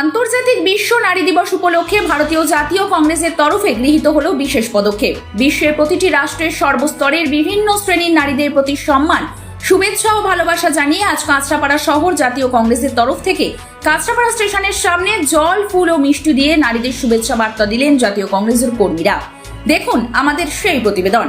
আন্তর্জাতিক বিশ্ব নারী দিবস উপলক্ষে ভারতীয় জাতীয় কংগ্রেসের তরফে গৃহীত হল বিশেষ পদক্ষেপ। বিশ্বের প্রতিটি রাষ্ট্রের সর্বস্তরের বিভিন্ন শ্রেণির নারীদের প্রতি সম্মান, শুভেচ্ছা ও ভালোবাসা জানিয়ে আজ কাঁচরাপাড়া শহর জাতীয় কংগ্রেসের তরফ থেকে কাঁচরাপাড়া স্টেশনের সামনে জল, ফুল ও মিষ্টি দিয়ে নারীদের শুভেচ্ছা বার্তা দিলেন জাতীয় কংগ্রেসের কর্মীরা। দেখুন আমাদের সেই প্রতিবেদন।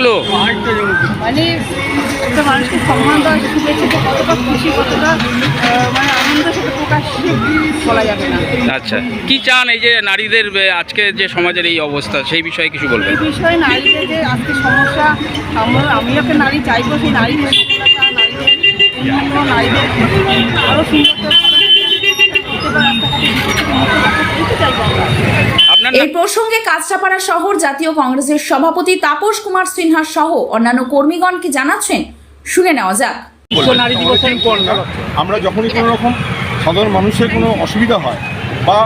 লাগল মানে একটা মানুষকে সম্মান দেওয়া শিখেছে যে কতটা খুশি কতটা মানে আনন্দ সেটা প্রকাশ্যে বলা যাবে না। আচ্ছা। কি চান এই যে নারীদের আজকে যে সমাজের এই অবস্থা সেই বিষয়ে কিছু বলবেন? এই বিষয়ে নারীদের যে আজকে সমস্যা আমরা আমি একটা নারী চাইব সেই নারীদের নারীদের নারীদের আরও সুন্দর চাইব আমরা আপনার এই প্রসঙ্গে কাঁচরাপাড়া শহর জাতীয় কংগ্রেসের সভাপতি তাপস কুমার সিনহা সহ অন্যান্য কর্মীগণ কি জানাচ্ছেন? শুনে নেওয়া যাক। আমরা যখনই কোনো রকম সাধারণ মানুষের কোনো অসুবিধা হয় বা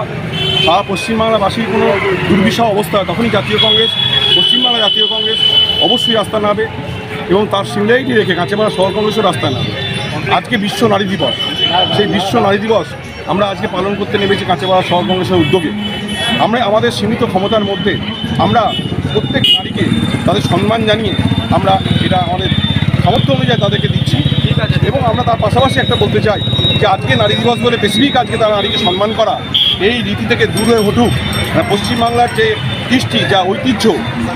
সারা পশ্চিমবাংলাবাসীর কোনো দুর্বিষহ অবস্থা হয় তখনই জাতীয় কংগ্রেস পশ্চিমবাংলা জাতীয় কংগ্রেস অবশ্যই রাস্তা নামে এবং তার সিমিলারিটি রেখে কাঁচাপাড়া শহর কংগ্রেসও রাস্তা নামে। আজকে বিশ্ব নারী দিবস। সেই বিশ্ব নারী দিবস আমরা আজকে পালন করতে নেমেছি কাঁচাপাড়া শহর কংগ্রেসের উদ্যোগে। আমরা আমাদের সীমিত ক্ষমতার মধ্যে আমরা প্রত্যেক নারীকে তাদের সম্মান জানিয়ে আমরা এটা আমাদের সামর্থ্য অনুযায়ী তাদেরকে দিচ্ছি। এবং আমরা তার পাশাপাশি একটা বলতে চাই যে আজকে নারী দিবস বলে স্পেসিফিক আজকে তারা নারীকে সম্মান করা এই রীতি থেকে দূর হয়ে উঠুক। পশ্চিমবাংলার যে কৃষ্টি যা ঐতিহ্য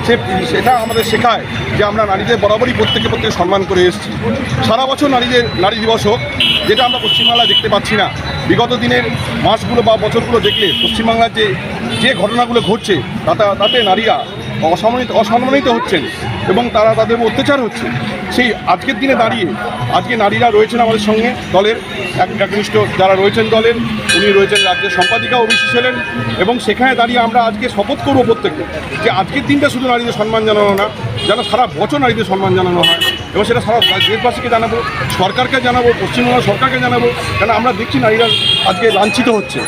সে সেটা আমাদের শেখায় যে আমরা নারীদের বরাবরই প্রত্যেকে প্রত্যেকে সম্মান করে এসেছি। সারা বছর নারীদের নারী দিবস হোক যেটা আমরা পশ্চিমবাংলায় দেখতে পাচ্ছি না। বিগত দিনের মাসগুলো বা বছরগুলো দেখলে পশ্চিমবাংলার যে যে ঘটনাগুলো ঘটছে, তাতে তাতে নারীরা অসম্মানিত অসম্মানিত হচ্ছেন এবং তারা তাদের অত্যাচার হচ্ছে। সেই আজকের দিনে দাঁড়িয়ে আজকে নারীরা রয়েছেন আমাদের সঙ্গে দলের এক একনিষ্ঠ যারা রয়েছেন দলের, উনি রয়েছেন রাজ্যের সম্পাদিকা অভিষেক ছিলেন এবং সেখানে দাঁড়িয়ে আমরা আজকে শপথ করব প্রত্যেকে যে আজকের দিনটা শুধু নারীদের সম্মান জানানো না, যেন সারা বছর নারীদের সম্মান জানানো হয়। এবং সেটা সারা দেশবাসীকে জানাব সরকারকে জানাব পশ্চিমবঙ্গ সরকারকে জানাব কেন আমরা দেখছি নারীরা আজকে লাঞ্ছিত হচ্ছে।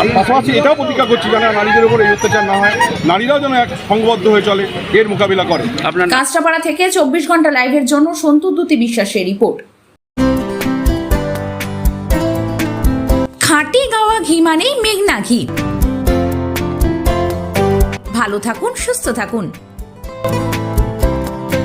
আমি পাশাপাশি এটাও প্রতিজ্ঞা করছি যেন নারীদের উপর এই অত্যাচার না হয় নারীরাও যেন এক সংঘবদ্ধ হয়ে চলে এর মোকাবিলা করে। আপনার কাঁচরাপাড়া থেকে চব্বিশ ঘণ্টা লাইভের জন্য সন্তু দ্যুতি বিশ্বাসের রিপোর্ট। খাঁটি গাওয়া ঘি মানেই মেঘনা ঘি। ভালো থাকুন সুস্থ থাকুন।